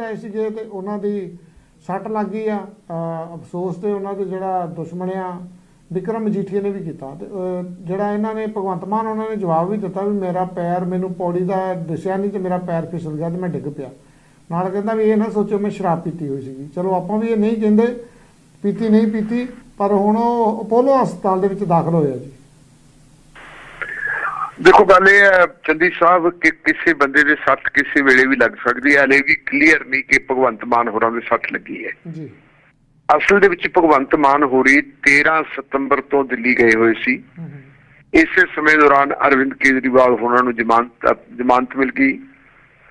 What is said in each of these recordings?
ਆਏ ਸੀਗੇ ਤੇ ਉਹਨਾਂ ਦੀ ਸੱਟ ਲੱਗ ਗਈ ਆ। ਅਫਸੋਸ ਤੇ ਉਹਨਾਂ ਦੇ ਜਿਹੜਾ ਦੁਸ਼ਮਣ ਆ, ਵਿਕਰਮ ਮਜੀਠੀਆ ਨੇ ਵੀ ਕੀਤਾ। ਤੇ ਜਿਹੜਾ ਇਹਨਾਂ ਨੇ ਭਗਵੰਤ ਮਾਨ ਉਹਨਾਂ ਨੇ ਜਵਾਬ ਵੀ ਦਿੱਤਾ ਵੀ ਮੇਰਾ ਪੈਰ ਮੈਨੂੰ ਪੌੜੀ ਦਾ ਦਿਸਿਆ ਨਹੀਂ ਤੇ ਮੇਰਾ ਪੈਰ ਫਿਸਲ ਗਿਆ ਤੇ ਮੈਂ ਡਿੱਗ ਪਿਆ। ਨਾਲ ਕਹਿੰਦਾ ਵੀ ਇਹ ਨਾ ਸੋਚੋ ਮੈਂ ਸ਼ਰਾਬ ਪੀਤੀ ਹੋਈ ਸੀਗੀ। ਚਲੋ ਆਪਾਂ ਵੀ ਇਹ ਨਹੀਂ ਕਹਿੰਦੇ, ਪੀਤੀ ਨਹੀਂ ਪੀਤੀ, ਪਰ ਹੁਣ ਉਹ ਅਪੋਲੋ ਹਸਪਤਾਲ ਦੇ ਵਿੱਚ ਦਾਖਲ ਹੋਇਆ ਜੀ। ਦੇਖੋ ਗੱਲ ਇਹ ਹੈ ਚੰਦੀ ਸਾਹਿਬ ਕਿ ਕਿਸੇ ਬੰਦੇ ਦੇ ਸੱਟ ਕਿਸੇ ਵੇਲੇ ਵੀ ਲੱਗ ਸਕਦੀ ਹੈ? ਹਲੇ ਵੀ ਕਲੀਅਰ ਨਹੀਂ ਕਿ ਭਗਵੰਤ ਮਾਨ ਹੋਰਾਂ ਦੇ ਸੱਟ ਲੱਗੀ ਹੈ। ਜੀ। ਅਸਲ ਦੇ ਵਿੱਚ ਭਗਵੰਤ ਮਾਨ ਹੋਰੀ 13 ਸਤੰਬਰ ਤੋਂ ਦਿੱਲੀ ਗਏ ਹੋਏ ਸੀ। ਇਸੇ ਸਮੇਂ ਦੌਰਾਨ ਅਰਵਿੰਦ ਕੇਜਰੀਵਾਲ ਹੋਰਾਂ ਨੂੰ ਜ਼ਮਾਨਤ ਜ਼ਮਾਨਤ ਮਿਲ ਗਈ।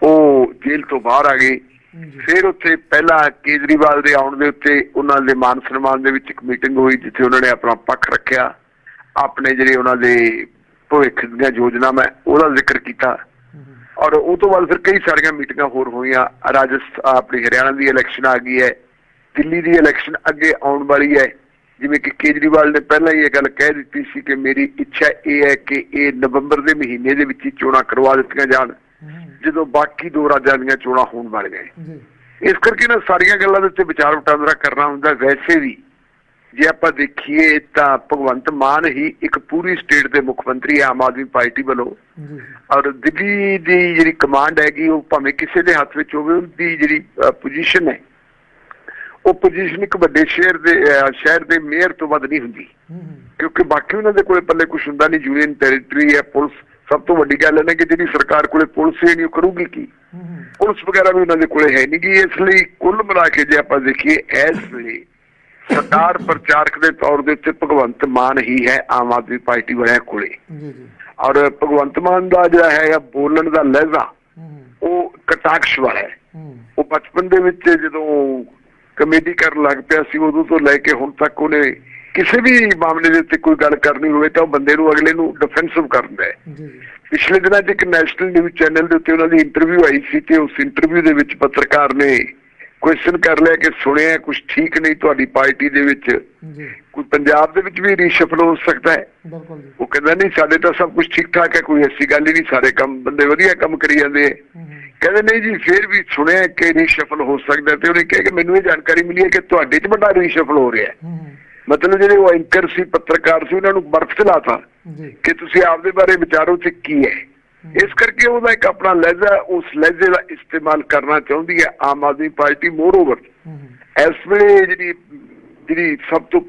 ਉਹ ਜੇਲ੍ਹ ਤੋਂ ਬਾਹਰ ਆ ਗਏ। ਫਿਰ ਉੱਥੇ ਪਹਿਲਾਂ ਕੇਜਰੀਵਾਲ ਦੇ ਆਉਣ ਦੇ ਉੱਤੇ ਉਹਨਾਂ ਦੇ ਮਾਨ ਸਨਮਾਨ ਦੇ ਵਿੱਚ ਇੱਕ ਮੀਟਿੰਗ ਹੋਈ ਜਿੱਥੇ ਉਹਨਾਂ ਨੇ ਆਪਣਾ ਪੱਖ ਰੱਖਿਆ। ਆਪਣੇ ਜਿਹੜੇ ਉਹਨਾਂ ਦੇ ਭਵਿੱਖ ਦੀਆਂ ਯੋਜਨਾਵਾਂ ਉਹਦਾ ਜ਼ਿਕਰ ਕੀਤਾ। ਔਰ ਉਹ ਤੋਂ ਬਾਅਦ ਫਿਰ ਕਈ ਸਾਰੀਆਂ ਮੀਟਿੰਗਾਂ ਹੋਰ ਹੋਈਆਂ। ਰਾਜਸਥਾਨ ਆਪਣੀ ਹਰਿਆਣਾ ਦੀ ਇਲੈਕਸ਼ਨ ਆ ਗਈ ਹੈ। ਦਿੱਲੀ ਦੀ ਇਲੈਕਸ਼ਨ ਅੱਗੇ ਆਉਣ ਵਾਲੀ ਹੈ। ਜਿਵੇਂ ਕਿ ਕੇਜਰੀਵਾਲ ਨੇ ਪਹਿਲਾਂ ਹੀ ਇਹ ਗੱਲ ਕਹਿ ਦਿੱਤੀ ਸੀ ਕਿ ਮੇਰੀ ਇੱਛਾ ਇਹ ਹੈ ਕਿ ਇਹ ਨਵੰਬਰ ਦੇ ਮਹੀਨੇ ਦੇ ਵਿੱਚ ਹੀ ਚੋਣਾਂ ਕਰਵਾ ਦਿੱਤੀਆਂ ਜਾਣ। ਜਦੋਂ ਬਾਕੀ ਦੋ ਰਾਜਾਂ ਦੀਆਂ ਚੋਣਾਂ ਹੋਣ ਵਾਲੀਆਂ ਇਸ ਕਰਕੇ ਨਾ ਸਾਰੀਆਂ ਗੱਲਾਂ ਦੇ ਉੱਤੇ ਵਿਚਾਰ ਵਟਾਂਦਰਾ ਕਰਨਾ ਹੁੰਦਾ। ਵੈਸੇ ਵੀ ਜੇ ਆਪਾਂ ਦੇਖੀਏ ਤਾਂ ਭਗਵੰਤ ਮਾਨ ਹੀ ਇੱਕ ਪੂਰੀ ਸਟੇਟ ਦੇ ਮੁੱਖ ਮੰਤਰੀ ਆਮ ਆਦਮੀ ਪਾਰਟੀ ਵੱਲੋਂ। ਔਰ ਦਿੱਲੀ ਦੀ ਜਿਹੜੀ ਕਮਾਂਡ ਹੈਗੀ ਉਹ ਭਾਵੇਂ ਕਿਸੇ ਦੇ ਹੱਥ ਵਿੱਚ ਹੋਵੇ ਉਹਦੀ ਜਿਹੜੀ ਪੋਜੀਸ਼ਨ ਹੈ ਉਹ ਪੋਜੀਸ਼ਨ ਇੱਕ ਵੱਡੇ ਸ਼ਹਿਰ ਦੇ ਸ਼ਹਿਰ ਦੇ ਮੇਅਰ ਤੋਂ ਵੱਧ ਨਹੀਂ ਹੁੰਦੀ। ਕਿਉਂਕਿ ਬਾਕੀ ਉਹਨਾਂ ਦੇ ਕੋਲੇ ਪੱਲੇ ਕੁਝ ਹੁੰਦਾ ਨਹੀਂ ਯੂਨੀਅਨ ਟੈਰੀਟਰੀ ਹੈ ਪੁਲਿਸ ਸਭ ਤੋਂ ਵੱਡੀ ਗੱਲ ਹੈ ਨਾ ਕਿ ਜਿਹੜੀ ਸਰਕਾਰ ਕੋਲੇ ਪੁਲਿਸ ਹੀ ਨਹੀਂ ਉਹ ਕਰੂਗੀ ਕੀ? ਪੁਲਿਸ ਵਗੈਰਾ ਵੀ ਉਹਨਾਂ ਦੇ ਕੋਲੇ ਹੈ ਨਹੀਂ ਇਸ ਲਈ ਕੁੱਲ ਮਿਲਾ ਕੇ ਜੇ ਆਪਾਂ ਦੇਖੀਏ ਇਸ ਵੇਲੇ ਸਰਕਾਰ ਪ੍ਰਚਾਰਕ ਦੇ ਤੌਰ ਦੇ ਉੱਤੇ ਭਗਵੰਤ ਮਾਨ ਹੀ ਹੈ ਆਮ ਆਦਮੀ ਪਾਰਟੀ ਵਾਲਿਆਂ ਕੋਲੇ। ਜੀ ਜੀ। ਔਰ ਭਗਵੰਤ ਮਾਨ ਦਾ ਜਿਹੜਾ ਹੈ ਬੋਲਣ ਦਾ ਲਹਿਜ਼ਾ ਉਹ ਕਟਾਕਸ਼ ਵਾਲਾ ਹੈ। ਉਹ ਬਚਪਨ ਦੇ ਵਿੱਚ ਜਦੋਂ ਕਮੇਡੀ ਕਰਨ ਲੱਗ ਪਿਆ ਸੀ ਉਦੋਂ ਤੋਂ ਲੈ ਕੇ ਹੁਣ ਤੱਕ ਉਹਨੇ ਕਿਸੇ ਵੀ ਮਾਮਲੇ ਦੇ ਉੱਤੇ ਕੋਈ ਗੱਲ ਕਰਨੀ ਹੋਵੇ ਤਾਂ ਉਹ ਬੰਦੇ ਨੂੰ ਅਗਲੇ ਨੂੰ ਡਿਫੈਂਸਿਵ ਕਰਦਾ ਹੈ। ਪਿਛਲੇ ਦਿਨਾਂ 'ਚ ਇੱਕ ਨੈਸ਼ਨਲ ਨਿਊਜ਼ ਚੈਨਲ ਦੇ ਉੱਤੇ ਉਹਨਾਂ ਦੀ ਇੰਟਰਵਿਊ ਆਈ ਸੀ ਤੇ ਉਸ ਇੰਟਰਵਿਊ ਦੇ ਵਿੱਚ ਪੱਤਰਕਾਰ ਨੇ ਕੁਐਸਚਨ ਕਰ ਲਿਆ ਕਿ ਸੁਣਿਆ ਕੁਝ ਠੀਕ ਨਹੀਂ ਤੁਹਾਡੀ ਪਾਰਟੀ ਦੇ ਵਿੱਚ। ਜੀ। ਕੋਈ ਪੰਜਾਬ ਦੇ ਵਿੱਚ ਵੀ ਰੀਸ਼ਫਲ ਹੋ ਸਕਦਾ ਹੈ? ਬਿਲਕੁਲ ਜੀ। ਉਹ ਕਹਿੰਦਾ ਨਹੀਂ ਸਾਡੇ ਤਾਂ ਸਭ ਕੁਝ ਠੀਕ ਠਾਕ ਹੈ ਕੋਈ ਐਸੀ ਗੱਲ ਹੀ ਨਹੀਂ ਸਾਰੇ ਕੰਮ ਬੰਦੇ ਵਧੀਆ ਕੰਮ ਕਰੀ ਜਾਂਦੇ ਕਹਿੰਦੇ ਨਹੀਂ ਜੀ ਫਿਰ ਵੀ ਸੁਣਿਆ ਕਿ ਰੀਸ਼ਫਲ ਹੋ ਸਕਦਾ ਤੇ ਉਹਨੇ ਕਿਹਾ ਕਿ ਮੈਨੂੰ ਇਹ ਜਾਣਕਾਰੀ ਮਿਲੀ ਹੈ ਕਿ ਤੁਹਾਡੇ 'ਚ ਵੱਡਾ ਰੀਸ਼ਫਲ ਹੋ ਰਿਹਾ ਹੈ। ਮਤਲਬ ਜਿਹੜੇ ਉਹ ਐਂਕਰ ਸੀ ਪੱਤਰਕਾਰ ਸੀ ਉਹਨਾਂ ਨੂੰ ਬਰਫ਼ ਤੇ ਲਾਤਾ ਜੀ। ਕਿ ਤੁਸੀਂ ਆਪਦੇ ਬਾਰੇ ਵਿਚਾਰੋ ਤੇ ਕੀ ਹੈ? ਇਸ ਕਰਕੇ ਉਹਦਾ ਇੱਕ ਆਪਣਾ ਲਹਿਜ਼ਾ ਉਸ ਲਹਿਜ਼ੇ ਦਾ ਇਸਤੇਮਾਲ ਕਰਨਾ ਚਾਹੁੰਦੀ ਹੈ Aam Aadmi party more over ਹੂੰ ਹੂੰ, ਇਸ ਵੇਲੇ ਜਿਹੜੀ ਜਿਹੜੀ ਸਭ ਤੋਂ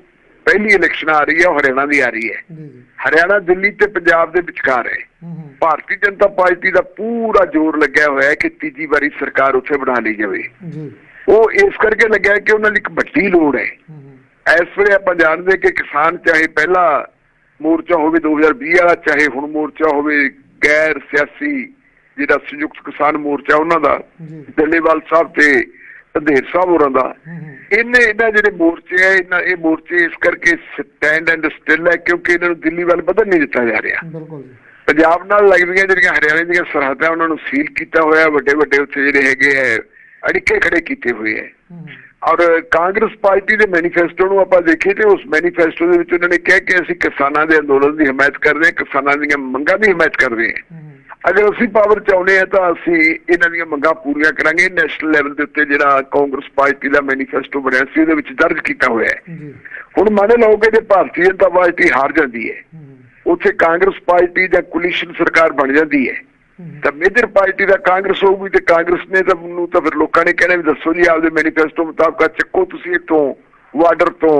ਪਹਿਲੀ ਇਲੈਕਸ਼ਨ ਆ ਰਹੀ ਹੈ ਹਰਿਆਣਾ ਦੀ ਆ ਰਹੀ ਹੈ। ਹਰਿਆਣਾ ਦਿੱਲੀ ਤੇ ਪੰਜਾਬ ਦੇ ਵਿਚਕਾਰ ਹੈ। ਭਾਰਤੀ ਜਨਤਾ ਪਾਰਟੀ ਦਾ ਪੂਰਾ ਜ਼ੋਰ ਲੱਗਿਆ ਹੋਇਆ ਹੈ ਕਿ ਤੀਜੀ ਵਾਰੀ ਸਰਕਾਰ ਉੱਥੇ ਬਣਾ ਲਈ ਜਾਵੇ। ਉਹ ਇਸ ਕਰਕੇ ਲੱਗਿਆ ਕਿ ਉਹਨਾਂ ਲਈ ਇੱਕ ਵੱਡੀ ਲੋੜ ਹੂੰ, ਇਸ ਵੇਲੇ ਆਪਾਂ ਜਾਣਦੇ ਕਿ ਕਿਸਾਨ ਚਾਹੇ ਪਹਿਲਾ ਮੋਰਚਾ ਹੋਵੇ 2020 ਵਾਲਾ ਚਾਹੇ ਹੁਣ ਮੋਰਚਾ ਹੋਵੇ ਗੈਰ ਸਿਆਸੀ ਜਿਹੜਾ ਸੰਯੁਕਤ ਕਿਸਾਨ ਮੋਰਚਾ ਉਹਨਾਂ ਦਾ ਦਿੱਲੀਵਾਲ ਸਾਹਿਬ ਤੇ ਅੰਧੇਰ ਸਾਹਿਬ ਹੋਰਾਂ ਦਾ ਇਹਨੇ ਇਹਨਾਂ ਜਿਹੜੇ ਮੋਰਚੇ ਆ ਇਹਨਾਂ ਇਹ ਮੋਰਚੇ ਇਸ ਕਰਕੇ ਸਟੈਂਡ ਐਂਡ ਸਟਿਲ ਹੈ ਕਿਉਂਕਿ ਇਹਨਾਂ ਨੂੰ ਦਿੱਲੀ ਵੱਲ ਵਧਣ ਨਹੀਂ ਦਿੱਤਾ ਜਾ ਰਿਹਾ। ਬਿਲਕੁਲ ਪੰਜਾਬ ਨਾਲ ਲੱਗਦੀਆਂ ਜਿਹੜੀਆਂ ਹਰਿਆਣੇ ਦੀਆਂ ਸਰਹੱਦਾਂ ਉਹਨਾਂ ਨੂੰ ਸੀਲ ਕੀਤਾ ਹੋਇਆ ਵੱਡੇ ਵੱਡੇ ਉੱਥੇ ਜਿਹੜੇ ਹੈਗੇ ਹੈ ਅੜਿੱਕੇ ਖੜੇ ਕੀਤੇ ਹੋਏ ਹੂੰ, ਔਰ ਕਾਂਗਰਸ ਪਾਰਟੀ ਦੇ ਮੈਨੀਫੈਸਟੋ ਨੂੰ ਆਪਾਂ ਦੇਖੀਏ ਤੇ ਉਸ ਮੈਨੀਫੈਸਟੋ ਦੇ ਵਿੱਚ ਉਹਨਾਂ ਨੇ ਕਿਹਾ ਕਿ ਅਸੀਂ ਕਿਸਾਨਾਂ ਦੇ ਅੰਦੋਲਨ ਦੀ ਹਮਾਇਤ ਕਰਦੇ ਹਾਂ ਕਿਸਾਨਾਂ ਦੀਆਂ ਮੰਗਾਂ ਦੀ ਹਮਾਇਤ ਕਰਦੇ ਹਾਂ। ਅਗਰ ਅਸੀਂ ਪਾਵਰ ਚ ਆਉਨੇ ਆ ਤਾਂ ਅਸੀਂ ਇਹਨਾਂ ਦੀਆਂ ਮੰਗਾਂ ਪੂਰੀਆਂ ਕਰਾਂਗੇ। ਨੈਸ਼ਨਲ ਲੈਵਲ ਦੇ ਉੱਤੇ ਜਿਹੜਾ ਕਾਂਗਰਸ ਪਾਰਟੀ ਦਾ ਮੈਨੀਫੈਸਟੋ ਬਣਿਆ ਸੀ ਉਹਦੇ ਵਿੱਚ ਦਰਜ ਕੀਤਾ ਹੋਇਆ ਹੈ। ਹੁਣ ਮੰਨ ਲਓ ਕਿ ਜੇ ਭਾਰਤੀ ਜਨਤਾ ਪਾਰਟੀ ਹਾਰ ਜਾਂਦੀ ਹੈ। ਉੱਥੇ ਕਾਂਗਰਸ ਪਾਰਟੀ ਜਾਂ ਕੋਲੀਸ਼ਨ ਸਰਕਾਰ ਬਣ ਜਾਂਦੀ ਹੂੰ ਤਾਂ ਮੇਜਰ ਪਾਰਟੀ ਦਾ ਕਾਂਗਰਸ ਹੋਊਗੀ ਤੇ ਕਾਂਗਰਸ ਨੇ ਤਾਂ ਨੂੰ ਤਾਂ ਫਿਰ ਲੋਕਾਂ ਨੇ ਕਹਿਣਾ ਵੀ ਦੱਸੋ ਜੀ ਆਪਦੇ ਮੈਨੀਫੈਸਟੋ ਮੁਤਾਬਕ ਚੱਕੋ ਤੁਸੀਂ ਇੱਥੋਂ ਵਾਰਡਰ ਤੋਂ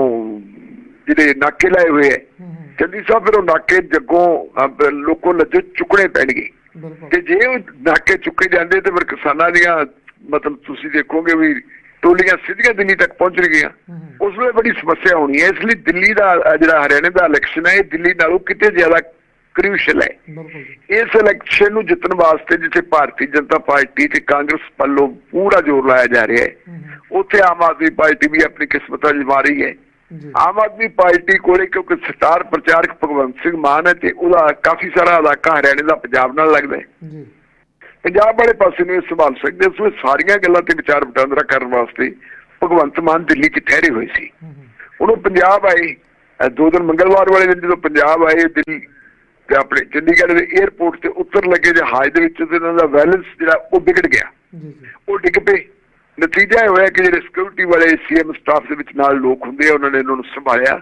ਜਿਹੜੇ ਨਾਕੇ ਲਾਏ ਹੋਏ ਹੂੰ, ਕਹਿੰਦੀ ਸਾਹਿਬ ਫਿਰ ਉਹ ਨਾਕੇ ਜੱਗੋਂ ਲੋਕੋਂ ਲੱਜੋ ਚੁੱਕਣੇ ਪੈਣਗੇ। ਤੇ ਜੇ ਉਹ ਨਾਕੇ ਚੁੱਕੇ ਜਾਂਦੇ ਤੇ ਫਿਰ ਕਿਸਾਨਾਂ ਦੀਆਂ ਮਤਲਬ ਤੁਸੀਂ ਦੇਖੋਗੇ ਵੀ ਟੋਲੀਆਂ ਸਿੱਧੀਆਂ ਦਿੱਲੀ ਤੱਕ ਪਹੁੰਚਣਗੀਆਂ ਉਸ ਵੇਲੇ ਬੜੀ ਸਮੱਸਿਆ ਹੋਣੀ ਹੈ। ਇਸ ਲਈ ਦਿੱਲੀ ਦਾ ਜਿਹੜਾ ਹਰਿਆਣੇ ਦਾ ਇਲੈਕਸ਼ਨ ਹੈ ਇਹ ਦਿੱਲੀ ਨਾਲੋਂ ਕਿਤੇ ਜ਼ਿਆਦਾ ਕ੍ਰੂਸ਼ਲ ਹੈ। ਇਸ ਇਲੈਕਸ਼ਨ ਨੂੰ ਜਿੱਤਣ ਵਾਸਤੇ ਜਿੱਥੇ ਭਾਰਤੀ ਜਨਤਾ ਪਾਰਟੀ ਤੇ ਕਾਂਗਰਸ ਵੱਲੋਂ ਪੂਰਾ ਜ਼ੋਰ ਲਾਇਆ ਜਾ ਰਿਹਾ ਹੈ ਉੱਥੇ ਆਮ ਆਦਮੀ ਪਾਰਟੀ ਵੀ ਆਪਣੀ ਕਿਸਮਤ ਅਜਮਾ ਰਹੀ ਹੈ। ਆਮ ਆਦਮੀ ਪਾਰਟੀ ਕੋਲੇ ਕਿਉਂਕਿ ਸਟਾਰ ਪ੍ਰਚਾਰਕ ਭਗਵੰਤ ਸਿੰਘ ਮਾਨ ਹੈ ਤੇ ਉਹਦਾ ਕਾਫੀ ਸਾਰਾ ਇਲਾਕਾ ਹਰਿਆਣੇ ਦਾ ਪੰਜਾਬ ਨਾਲ ਲੱਗਦਾ ਹੈ। ਪੰਜਾਬ ਵਾਲੇ ਪਾਸੇ ਨੂੰ ਇਹ ਸੰਭਾਲ ਸਕਦੇ ਉਸ ਵਿੱਚ ਸਾਰੀਆਂ ਗੱਲਾਂ ਤੇ ਵਿਚਾਰ ਵਟਾਂਦਰਾ ਕਰਨ ਵਾਸਤੇ ਭਗਵੰਤ ਮਾਨ ਦਿੱਲੀ 'ਚ ਠਹਿਰੇ ਹੋਏ ਸੀ। ਹੂੰ ਹੂੰ, ਹੁਣ ਉਹ ਪੰਜਾਬ ਆਏ ਦੋ ਦਿਨ ਮੰਗਲਵਾਰ ਵਾਲੇ ਦਿਨ ਜਦੋਂ ਪੰਜਾਬ ਆਏ ਦਿੱਲੀ ਤੇ ਆਪਣੇ ਚੰਡੀਗੜ੍ਹ ਦੇ 에ਅਰਪੋਰਟ ਤੇ ਉਤਰ ਲੱਗੇ ਜਹਾਜ਼ ਦੇ ਵਿੱਚ ਤੇ ਇਹਨਾਂ ਦਾ ਬੈਲੈਂਸ ਜਿਹੜਾ ਉਹ ਵਿਗੜ ਗਿਆ। ਉਹ ਡਿੱਗ ਪਏ। ਨਤੀਜਾ ਇਹ ਹੋਇਆ ਕਿ ਜਿਹੜੇ ਸਿਕਿਉਰਿਟੀ ਵਾਲੇ ਸੀਐਮ ਸਟਾਫ ਦੇ ਵਿੱਚ ਨਾਲ ਲੋਕ ਹੁੰਦੇ ਆ ਉਹਨਾਂ ਨੇ ਉਹਨਾਂ ਨੂੰ ਸੰਭਾਲਿਆ।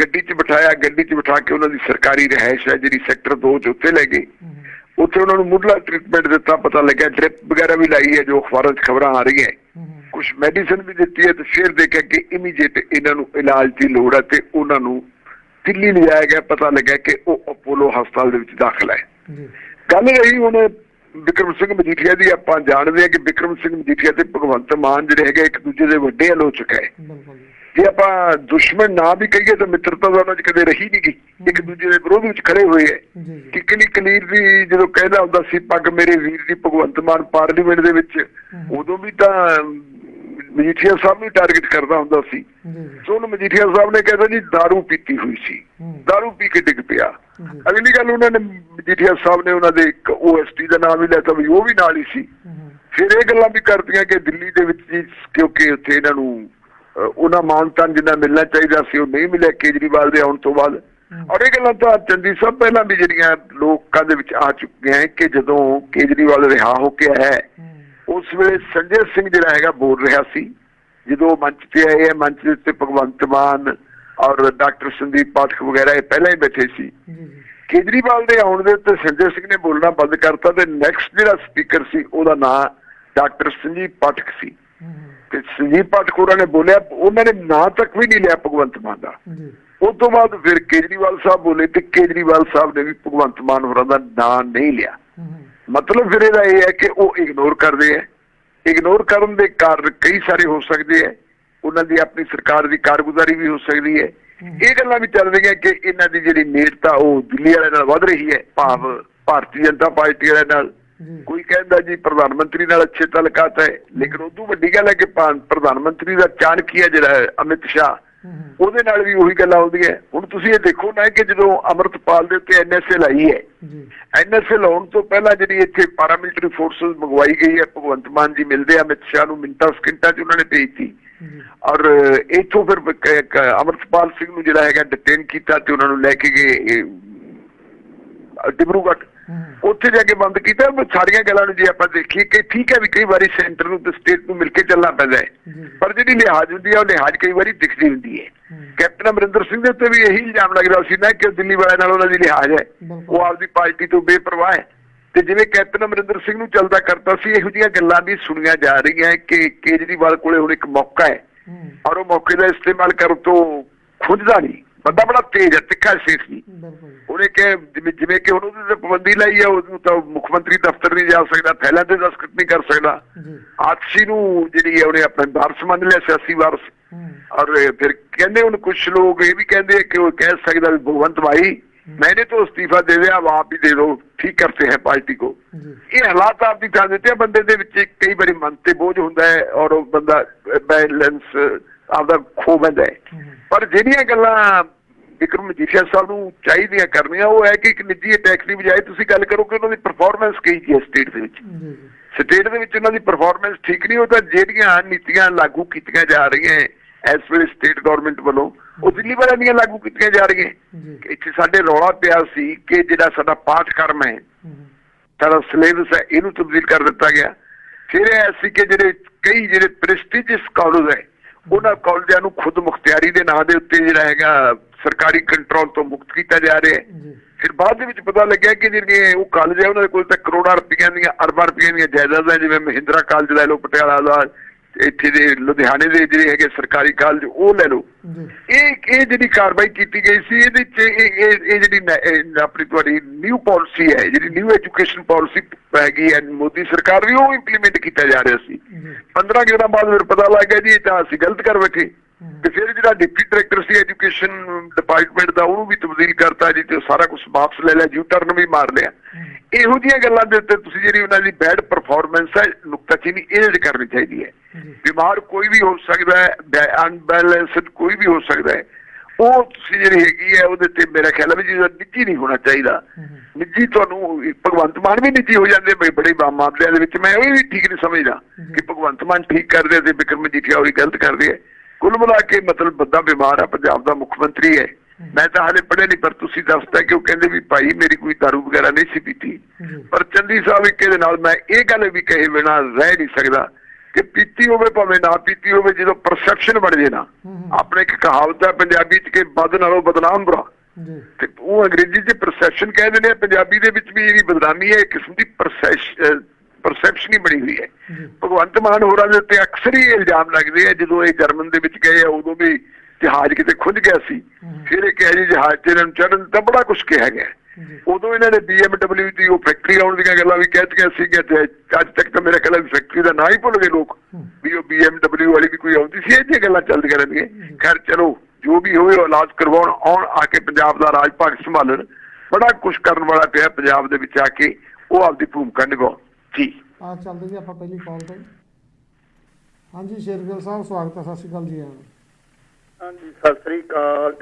ਗੱਡੀ 'ਚ ਬਿਠਾਇਆ ਗੱਡੀ 'ਚ ਬਿਠਾ ਕੇ ਉਹਨਾਂ ਦੀ ਸਰਕਾਰੀ ਰਿਹਾਇਸ਼ ਹੈ ਜਿਹੜੀ ਸੈਕਟਰ 2 'ਚ ਉੱਥੇ ਲੈ ਗਏ। ਹੂੰ। ਉੱਥੇ ਉਹਨਾਂ ਨੂੰ ਮੁੱਢਲਾ ਟ੍ਰੀਟਮੈਂਟ ਦਿੱਤਾ ਪਤਾ ਲੱਗਿਆ ਡ੍ਰਿਪ ਵਗੈਰਾ ਵੀ ਲਾਈ ਹੈ ਜੋ ਅਖਬਾਰਾਂ 'ਚ ਖਬਰਾਂ ਆ ਰਹੀਆਂ। ਹੂੰ। ਕੁਝ ਮੈਡੀਸਨ ਵੀ ਦਿੱਤੀ ਹੈ ਤੇ ਫਿਰ ਦੇਖਿਆ ਕਿ ਇਮੀਡੀਏਟ ਇਹਨਾਂ ਨੂੰ ਇਲਾਜ ਦੀ ਲੋੜ ਹੈ ਤੇ ਉਹਨਾਂ ਨੂੰ ਦਿੱਲੀ ਲਿਜਾਇਆ ਗਿਆ ਪਤਾ ਲੱਗਿਆ ਕਿ ਉਹ ਅਪੋਲੋ ਹਸਪਤਾਲ ਦੇ ਵਿੱਚ ਦਾਖਲ ਹੈ। ਗੱਲ ਰਹੀ ਹੁਣ ਵਿਕਰਮ ਸਿੰਘ ਮਜੀਠੀਆ ਦੀ ਆਪਾਂ ਜਾਣਦੇ ਹਾਂ ਕਿ ਵਿਕਰਮ ਸਿੰਘ ਮਜੀਠੀਆ ਤੇ ਭਗਵੰਤ ਮਾਨ ਜਿਹੜੇ ਹੈਗੇ ਇੱਕ ਦੂਜੇ ਦੇ ਵੱਡੇ ਆਲੋਚਕ ਹੈ। ਜੀ। ਆਪਾਂ ਦੁਸ਼ਮਣ ਨਾ ਵੀ ਕਹੀਏ ਤਾਂ ਮਿੱਤਰਤਾ ਉਹਨਾਂ 'ਚ ਕਦੇ ਰਹੀ ਨਹੀਂ ਗਈ ਇੱਕ ਦੂਜੇ ਦੇ ਵਿਰੋਧ ਵਿੱਚ ਖੜੇ ਹੋਏ ਹੈ। ਜੀ ਕਿਕਲੀ ਕਲੀਰ ਦੀ ਜਦੋਂ ਕਹਿੰਦਾ ਹੁੰਦਾ ਸੀ ਪੱਗ ਮੇਰੇ ਵੀਰ ਦੀ ਭਗਵੰਤ ਮਾਨ ਪਾਰਲੀਮੈਂਟ ਦੇ ਵਿੱਚ ਉਦੋਂ ਵੀ ਤਾਂ ਮਜੀਠੀਆ ਸਾਹਿਬ ਨੂੰ ਟਾਰਗੇਟ ਕਰਦਾ ਹੁੰਦਾ ਸੀ ਜੀ ਜੀ ਸੋ ਉਹਨੂੰ ਮਜੀਠੀਆ ਸਾਹਿਬ ਨੇ ਕਹਿੰਦਾ ਜੀ दारू ਪੀਤੀ ਹੋਈ ਸੀ ਹੂੰ। दारू ਪੀ ਕੇ ਡਿੱਗ ਪਿਆ ਜੀ। ਅਗਲੀ ਗੱਲ ਉਹਨਾਂ ਨੇ ਮਜੀਠੀਆ ਸਾਹਿਬ ਨੇ ਉਹਨਾਂ ਦੇ ਇੱਕ ਓਐਸਟੀ ਦਾ ਨਾਮ ਵੀ ਲੈਤਾ ਵੀ ਉਹ ਵੀ ਨਾਲ ਹੀ ਸੀ ਹੂੰ ਫਿਰ ਇਹ ਗੱਲਾਂ ਵੀ ਕਰਦੀਆਂ ਕਿ ਦਿੱਲੀ ਦੇ ਵਿੱਚ ਜੀ ਕਿਉਂਕਿ ਉੱਥੇ ਇਹਨਾਂ ਨੂੰ ਅਹ, ਉਹਨਾਂ ਮਾਨਤਾਨ ਜਿੰਨਾ ਮਿਲਣਾ ਚਾਹੀਦਾ ਸੀ ਉਹ ਨਹੀਂ ਮਿਲਿਆ ਕੇਜਰੀਵਾਲ ਦੇ ਆਉਣ ਤੋਂ ਬਾਅਦ ਔਰ ਇਹ ਗੱਲਾਂ ਤਾਂ ਚੰਦੀ ਸਾਹਿਬ ਪਹਿਲਾਂ ਵੀ ਜਿਹੜੀਆਂ ਲੋਕਾਂ ਦੇ ਵਿੱਚ ਆ ਚੁੱਕੀਆਂ ਹੈ ਕਿ ਜਦੋਂ ਕੇਜਰੀਵਾਲ ਰਿਹਾ ਹੋ ਕੇ ਆਇਆ ਹੈ, ਹੂੰ ਉਸ ਵੇਲੇ ਸੰਜੇ ਸਿੰਘ ਜਿਹੜਾ ਹੈਗਾ ਬੋਲ ਰਿਹਾ ਸੀ। ਜਦੋਂ ਉਹ ਮੰਚ ਤੇ ਆਏ ਹੈ ਮੰਚ ਦੇ ਉੱਤੇ ਭਗਵੰਤ ਮਾਨ ਔਰ ਡਾਕਟਰ ਸੰਦੀਪ ਪਾਠਕ ਵਗੈਰਾ ਇਹ ਪਹਿਲਾਂ ਹੀ ਬੈਠੇ ਸੀ। ਕੇਜਰੀਵਾਲ ਦੇ ਆਉਣ ਦੇ ਉੱਤੇ ਸੰਜੇ ਸਿੰਘ ਨੇ ਬੋਲਣਾ ਬੰਦ ਕਰਤਾ ਤੇ ਨੈਕਸਟ ਜਿਹੜਾ ਸਪੀਕਰ ਸੀ ਉਹਦਾ ਨਾਂ ਡਾਕਟਰ ਸੰਜੀਵ ਪਾਠਕ ਸੀ। ਤੇ ਸੰਜੀਵ ਪਾਠਕ ਹੋਰਾਂ ਨੇ ਬੋਲਿਆ ਉਹਨਾਂ ਨੇ ਨਾਂ ਤੱਕ ਵੀ ਨਹੀਂ ਲਿਆ ਭਗਵੰਤ ਮਾਨ ਦਾ। ਉਸ ਤੋਂ ਬਾਅਦ ਫਿਰ ਕੇਜਰੀਵਾਲ ਸਾਹਿਬ ਬੋਲੇ ਤੇ ਕੇਜਰੀਵਾਲ ਸਾਹਿਬ ਨੇ ਵੀ ਭਗਵੰਤ ਮਾਨ ਹੋਰਾਂ ਦਾ ਨਾਂ ਨਹੀਂ ਲਿਆ। ਮਤਲਬ ਫਿਰ ਇਹਦਾ ਇਹ ਹੈ ਕਿ ਉਹ ਇਗਨੋਰ ਕਰਦੇ ਹੈ ਇਗਨੋਰ ਕਰਨ ਦੇ ਕਾਰਨ ਕਈ ਸਾਰੇ ਹੋ ਸਕਦੇ ਹੈ। ਉਹਨਾਂ ਦੀ ਆਪਣੀ ਸਰਕਾਰ ਦੀ ਕਾਰਗੁਜ਼ਾਰੀ ਵੀ ਹੋ ਸਕਦੀ ਹੈ। ਇਹ ਗੱਲਾਂ ਵੀ ਚੱਲ ਰਹੀਆਂ ਕਿ ਇਹਨਾਂ ਦੀ ਜਿਹੜੀ ਨੇੜਤਾ ਉਹ ਦਿੱਲੀ ਵਾਲਿਆਂ ਨਾਲ ਵੱਧ ਰਹੀ ਹੈ ਭਾਵ ਭਾਰਤੀ ਜਨਤਾ ਪਾਰਟੀ ਵਾਲਿਆਂ ਨਾਲ। ਕੋਈ ਕਹਿੰਦਾ ਜੀ ਪ੍ਰਧਾਨ ਮੰਤਰੀ ਨਾਲ ਅੱਛੇ ਤਾਲੁਕਾਤ ਹੈ ਲੇਕਿਨ ਉਦੋਂ ਵੱਡੀ ਗੱਲ ਹੈ ਕਿ ਪ੍ਰਧਾਨ ਮੰਤਰੀ ਦਾ ਚਾਣਕੀਆ ਜਿਹੜਾ ਹੈ ਅਮਿਤ ਸ਼ਾਹ ਉਹਦੇ ਨਾਲ ਵੀ ਉਹੀ ਗੱਲਾਂ ਆਉਂਦੀਆਂ ਹੁਣ ਤੁਸੀਂ ਇਹ ਦੇਖੋ ਨਾ ਕਿ ਜਦੋਂ ਅਮਰਤਪਾਲ ਦੇ ਉੱਤੇ ਐਨਐਸਏ ਲਾਈ ਹੈ ਜੀ। ਐਨਐਸਏ ਲਾਉਣ ਤੋਂ ਪਹਿਲਾਂ ਜਿਹੜੀ ਇੱਥੇ ਪਾਰਾਮਿਲਟਰੀ ਫੋਰਸਸ ਮੰਗਵਾਈ ਗਈ ਹੈ ਭਗਵੰਤ ਮਾਨ ਜੀ ਮਿਲਦੇ ਆ ਅਮਿਤ ਸ਼ਾਹ ਨੂੰ ਮਿੰਟਾਂ ਸਕਿੰਟਾਂ 'ਚ ਉਹਨਾਂ ਨੇ ਭੇਜਤੀ ਔਰ ਇੱਥੋਂ ਫਿਰ ਅਮਰਤਪਾਲ ਸਿੰਘ ਨੂੰ ਜਿਹੜਾ ਹੈਗਾ ਡਿਟੇਨ ਕੀਤਾ ਤੇ ਉਹਨਾਂ ਨੂੰ ਲੈ ਕੇ ਗਏ ਡਿਬਰੂਗੜ੍ਹ। ਉੱਥੇ ਜਾ ਕੇ ਬੰਦ ਕੀਤਾ ਸਾਰੀਆਂ ਗੱਲਾਂ ਨੂੰ ਜੇ ਆਪਾਂ ਦੇਖੀਏ ਕਿ ਠੀਕ ਹੈ ਵੀ ਕਈ ਵਾਰੀ ਸੈਂਟਰ ਨੂੰ ਤੇ ਸਟੇਟ ਨੂੰ ਮਿਲ ਕੇ ਚੱਲਣਾ ਪੈਂਦਾ ਹੈ। ਪਰ ਜਿਹੜੀ ਲਿਹਾਜ਼ ਹੁੰਦੀ ਹੈ ਉਹ ਲਿਹਾਜ਼ ਕਈ ਵਾਰੀ ਦਿਖਦੀ ਹੁੰਦੀ ਹੈ। ਕੈਪਟਨ ਅਮਰਿੰਦਰ ਸਿੰਘ ਦੇ ਉੱਤੇ ਵੀ ਇਹੀ ਇਲਜ਼ਾਮ ਲੱਗਦਾ ਸੀ ਨਾ ਕਿ ਉਹ ਦਿੱਲੀ ਵਾਲਿਆਂ ਨਾਲ ਉਹਨਾਂ ਦੀ ਲਿਹਾਜ਼ ਹੈ। ਉਹ ਆਪਦੀ ਪਾਰਟੀ ਤੋਂ ਬੇਪਰਵਾਹ ਹੈ। ਤੇ ਜਿਵੇਂ ਕੈਪਟਨ ਅਮਰਿੰਦਰ ਸਿੰਘ ਨੂੰ ਚੱਲਦਾ ਕਰਤਾ ਸੀ ਇਹੋ ਜਿਹੀਆਂ ਗੱਲਾਂ ਵੀ ਸੁਣੀਆਂ ਜਾ ਰਹੀਆਂ ਕਿ ਕੇਜਰੀਵਾਲ ਕੋਲੇ ਹੁਣ ਇੱਕ ਮੌਕਾ ਹੈ। ਹੂੰ। ਔਰ ਉਹ ਮੌਕੇ ਦਾ ਇਸਤੇਮਾਲ ਕਰਨ ਤੋਂ ਖੁੰਝਦਾ ਨਹੀਂ। ਬੰਦਾ ਬੜਾ ਤੇਜ਼ ਹੈ ਤਿੱਖਾ ਸੇਖ ਨਹੀਂ ਬਿਲਕੁਲ ਜੀ ਉਹਨੇ ਕਿ ਜਿਵੇਂ ਜਿਵੇਂ ਕਿ ਹੁਣ ਉਹਦੇ ਤੇ ਪਾਬੰਦੀ ਲਾਈ ਹੈ ਉਹਨੂੰ ਤਾਂ ਮੁੱਖ ਮੰਤਰੀ ਦਫ਼ਤਰ ਨਹੀਂ ਜਾ ਸਕਦਾ ਥੈਲਾਂ ਤੇ ਦਸਤਖਤ ਨਹੀਂ ਕਰ ਸਕਦਾ ਜੀ ਆਤਸ਼ੀ ਨੂੰ ਜਿਹੜੀ ਹੈ ਉਹਨੇ ਆਪਣਾ ਵਾਰਸ ਮੰਨ ਲਿਆ ਸਿਆਸੀ ਵਾਰਸ ਹੂੰ और फिर कहने उन कुछ लोग ये भी कहते हैं कि वो कह सकता है भगवंत भाई मैंने तो इस्तीफा दे दिया अब आप ही दे दो ठीक करते हैं पार्टी को ਜੀ ਇਹ ਹਾਲਾਤ ਆਪ ਦੀ ਥਾਂ ਦਿੱਤੇ ਆ, ਬੰਦੇ ਦੇ ਵਿੱਚ ਕਈ ਵਾਰੀ ਮਨ ਤੇ ਬੋਝ ਹੁੰਦਾ ਹੈ ਔਰ ਉਹ ਬੰਦਾ ਬੈਲੈਂਸ ਆਪਦਾ ਖੋ ਬੈਂਦਾ ਪਰ ਜਿਹੜੀਆਂ ਗੱਲਾਂ ਵਿਕਰਮ ਮਜੀਠੀਆ ਸਾਹਿਬ ਨੂੰ ਚਾਹੀਦੀਆਂ ਕਰਨੀਆਂ ਉਹ ਹੈ ਕਿ ਇੱਕ ਨਿੱਜੀ ਅਟੈਕ ਦੀ ਬਜਾਏ ਤੁਸੀਂ ਗੱਲ ਕਰੋ ਕਿ ਉਹਨਾਂ ਦੀ ਪਰਫਾਰਮੈਂਸ ਕੀ ਹੈ ਸਟੇਟ ਦੇ ਵਿੱਚ। ਸਟੇਟ ਦੇ ਵਿੱਚ ਉਹਨਾਂ ਦੀ ਪਰਫਾਰਮੈਂਸ ਠੀਕ ਨਹੀਂ ਉਹ ਤਾਂ ਜਿਹੜੀਆਂ ਨੀਤੀਆਂ ਲਾਗੂ ਕੀਤੀਆਂ ਜਾ ਰਹੀਆਂ ਇਸ ਵੇਲੇ ਸਟੇਟ ਗਵਰਨਮੈਂਟ ਵੱਲੋਂ ਉਹ ਦਿੱਲੀ ਵਾਲਿਆਂ ਦੀਆਂ ਲਾਗੂ ਕੀਤੀਆਂ ਜਾ ਰਹੀਆਂ ਇੱਥੇ ਸਾਡੇ ਰੌਲਾ ਪਿਆ ਸੀ ਕਿ ਜਿਹੜਾ ਸਾਡਾ ਪਾਠਕ੍ਰਮ ਹੂੰ ਸਾਡਾ ਸਿਲੇਬਸ ਹੈ ਇਹਨੂੰ ਤਬਦੀਲ ਕਰ ਦਿੱਤਾ ਗਿਆ। ਫਿਰ ਇਹ ਸੀ ਕਿ ਜਿਹੜੇ ਕਈ ਜਿਹੜੇ ਪ੍ਰੈਸਟੀਜੀਅਸ ਕਾਲਜ ਹੈ ਉਹਨਾਂ ਕਾਲਜਾਂ ਨੂੰ ਖੁਦ ਮੁਖਤਿਆਰੀ ਦੇ ਨਾਂ ਦੇ ਉੱਤੇ ਜਿਹੜਾ ਹੈਗਾ ਸਰਕਾਰੀ ਕੰਟਰੋਲ ਤੋਂ ਮੁਕਤ ਕੀਤਾ ਜਾ ਰਿਹਾ ਹੈ। ਫਿਰ ਬਾਅਦ ਦੇ ਵਿੱਚ ਪਤਾ ਲੱਗਿਆ ਕਿ ਜਿਹੜੀਆਂ ਉਹ ਕਾਲਜ ਹੈ ਉਹਨਾਂ ਦੇ ਕੋਲ ਤਾਂ ਕਰੋੜਾਂ ਰੁਪਈਆਂ ਦੀਆਂ ਅਰਬਾਂ ਰੁਪਈਆਂ ਦੀਆਂ ਜਾਇਦਾਦਾਂ ਜਿਵੇਂ ਮਹਿੰਦਰਾ ਕਾਲਜ ਲੈ ਲਓ ਪਟਿਆਲਾ ਦਾ ਇੱਥੇ ਦੇ ਲੁਧਿਆਣੇ ਦੇ ਜਿਹੜੇ ਹੈਗੇ ਸਰਕਾਰੀ ਕਾਲਜ ਉਹ ਲੈ ਲਓ। ਇਹ ਇਹ ਜਿਹੜੀ ਕਾਰਵਾਈ ਕੀਤੀ ਗਈ ਸੀ ਇਹਦੇ ਚ ਇਹ ਇਹ ਇਹ ਜਿਹੜੀ ਇਹ ਆਪਣੀ ਤੁਹਾਡੀ ਨਿਊ ਪਾਲਿਸੀ ਹੈ ਜਿਹੜੀ ਨਿਊ ਐਜੂਕੇਸ਼ਨ ਪਾਲਿਸੀ ਹੈਗੀ ਹੈ ਮੋਦੀ ਸਰਕਾਰ ਵੀ ਉਹ ਇੰਪਲੀਮੈਂਟ ਕੀਤਾ ਜਾ ਰਿਹਾ ਸੀ। ਜੀ। 15 ਦਿਨਾਂ ਬਾਅਦ ਫਿਰ ਪਤਾ ਲੱਗ ਗਿਆ ਜੀ ਇਹ ਤਾਂ ਅਸੀਂ ਗਲਤ ਕਰ ਬੈਠੇ। ਤੇ ਫਿਰ ਜਿਹੜਾ ਡਿਪਟੀ ਡਾਇਰੈਕਟਰ ਸੀ ਐਜੂਕੇਸ਼ਨ ਡਿਪਾਰਟਮੈਂਟ ਦਾ ਉਹਨੂੰ ਵੀ ਤਬਦੀਲ ਕਰਤਾ ਜੀ ਤੇ ਸਾਰਾ ਕੁਝ ਵਾਪਸ ਲੈ ਲਿਆ ਯੂ ਟਰਨ ਵੀ ਮਾਰ ਲਿਆ। ਇਹੋ ਜਿਹੀਆਂ ਗੱਲਾਂ ਦੇ ਉੱਤੇ ਤੁਸੀਂ ਜਿਹੜੀ ਉਹਨਾਂ ਦੀ ਬੈਡ ਪਰਫਾਰਮੈਂਸ ਹੈ ਨੁਕਤਾਚੀਨੀ ਇਹਦੇ 'ਚ ਕਰਨੀ ਚਾਹੀਦੀ ਹੈ। ਬਿਮਾਰ ਕੋਈ ਵੀ ਹੋ ਸਕਦਾ ਹੈ ਅਨਬੈਲੈਂਸਡ ਕੋਈ ਵੀ ਹੋ ਸਕਦਾ ਹੈ। ਉਹ ਤੁਸੀਂ ਜਿਹੜੀ ਹੈਗੀ ਹੈ ਉਹਦੇ ਤੇ ਮੇਰਾ ਖਿਆਲ ਹੈ ਵੀ ਜਿਹਦਾ ਨਿੱਜੀ ਨਹੀਂ ਹੋਣਾ ਚਾਹੀਦਾ। ਨਿੱਜੀ ਤੁਹਾਨੂੰ ਭਗਵੰਤ ਮਾਨ ਵੀ ਨਿੱਜੀ ਹੋ ਜਾਂਦੇ ਬੜੇ ਬੜੇ ਮਾਮਲਿਆਂ ਦੇ ਵਿੱਚ ਮੈਂ ਉਹ ਵੀ ਠੀਕ ਨਹੀਂ ਸਮਝਦਾ ਕਿ ਭਗਵੰਤ ਮਾਨ ਠੀਕ ਕਰਦੇ ਤੇ ਬਿਕਰਮ ਮਜੀਠੀਆ ਉਹੀ ਗਲਤ ਕਰਦੇ ਹੈ। ਕੁੱਲ ਮਿਲਾ ਕੇ ਮਤਲਬ ਬੰਦਾ ਬਿਮਾਰ ਆ ਪੰਜਾਬ ਦਾ ਮੁੱਖ ਮੰਤਰੀ ਹੈ। ਮੈਂ ਤਾਂ ਹਾਲੇ ਪੜ੍ਹਿਆ ਨਹੀਂ ਪਰ ਤੁਸੀਂ ਦੱਸਦਾ ਕਿ ਉਹ ਕਹਿੰਦੇ ਵੀ ਭਾਈ ਮੇਰੀ ਕੋਈ ਦਾਰੂ ਵਗੈਰਾ ਨਹੀਂ ਸੀ ਪੀਤੀ। ਪਰ ਚੰਦੀ ਸਾਹਿਬ ਇੱਕ ਦੇ ਨਾਲ ਮੈਂ ਇਹ ਗੱਲ ਵੀ ਕਹੇ ਬਿਨਾ ਰਹਿ ਨਹੀਂ ਸਕਦਾ। ਕਿ ਪੀਤੀ ਹੋਵੇ ਭਾਵੇਂ ਨਾ ਪੀਤੀ ਹੋਵੇ ਜਦੋਂ ਪਰਸੈਪਸ਼ਨ ਬਣ ਜੇ ਨਾ ਆਪਣੇ ਇੱਕ ਕਹਾਵਤ ਹੈ ਪੰਜਾਬੀ ਚ ਕਿ ਬਦ ਨਾਲੋਂ ਬਦਨਾਮ ਬੁਰਾ। ਜੀ। ਤੇ ਉਹ ਅੰਗਰੇਜ਼ੀ ਚ ਪਰਸੈਪਸ਼ਨ ਕਹਿੰਦੇ ਨੇ ਪੰਜਾਬੀ ਦੇ ਵਿੱਚ ਵੀ ਜਿਹੜੀ ਬਦਨਾਮੀ ਹੈ ਇੱਕ ਕਿਸਮ ਦੀ ਪਰਸੈਪਸ਼ਨ ਹੀ ਬਣੀ ਹੋਈ ਹੈ। ਭਗਵੰਤ ਮਾਨ ਹੋਰਾਂ ਦੇ ਉੱਤੇ ਅਕਸਰ ਹੀ ਇਲਜ਼ਾਮ ਲੱਗਦੇ ਆ ਜਦੋਂ ਇਹ ਜਰਮਨ ਦੇ ਵਿੱਚ ਗਏ ਆ ਉਦੋਂ ਵੀ ਜਹਾਜ਼ ਕਿਤੇ ਖੁੱਝ ਗਿਆ ਸੀ। ਫਿਰ ਇਹ ਕਿਹਾ ਜੀ ਜਹਾਜ਼ ਤੇ ਇਹਨਾਂ ਨੂੰ ਚੜਨ ਤਾਂ ਬੜਾ ਕੁਝ ਕਿਹਾ ਗਿਆ। ਉਦੋਂ ਇਹਨਾਂ ਨੇ BMW ਦੀ ਉਹ ਫੈਕਟਰੀ ਆਉਣ ਦੀਆਂ ਗੱਲਾਂ ਵੀ ਕਹਿਤੀਆਂ ਸੀਗੀਆਂ ਤੇ ਅੱਜ ਤੱਕ ਤਾਂ ਮੇਰੇ ਖਿਆਲ ਫੈਕਟਰੀ ਦਾ ਨਾਂ ਹੀ ਭੁੱਲ ਗਏ ਲੋਕ। ਵੀ ਉਹ BMW ਵਾਲੀ ਵੀ ਕੋਈ ਆਉਂਦੀ ਸੀ ਇਹ ਗੱਲਾਂ ਚੱਲਦੀਆਂ ਰਹਿੰਦੀਆਂ। ਖੈਰ ਚਲੋ ਜੋ ਵੀ ਹੋਵੇ ਉਹ ਇਲਾਜ ਕਰਵਾਉਣ ਆਉਣ ਆ ਕੇ ਪੰਜਾਬ ਦਾ ਰਾਜ ਭਾਗ ਸੰਭਾਲਣ। ਬੜਾ ਕੁਝ ਕਰਨ ਵਾਲਾ ਪਿਆ ਪੰਜਾਬ ਦੇ ਵਿੱਚ ਆ ਕੇ ਉਹ ਆਪਦੀ ਭੂਮਿਕਾ ਨਿਭਾਉਣ। ਜੀ। ਆ ਚੱਲਦੇ ਜੀ ਆਪਾਂ ਪਹਿਲੀ ਕਾਲ ਤੇ। ਹਾਂਜੀ ਸ਼ੇਰਗਿੱਲ ਸਾਹਿਬ ਸਵਾਗਤ ਹੈ ਸਤਿ ਸ਼੍ਰੀ ਅਕਾਲ ਜੀ। ਹਾਂਜੀ ਸਤਿ ਸ੍ਰੀ ਅਕਾਲ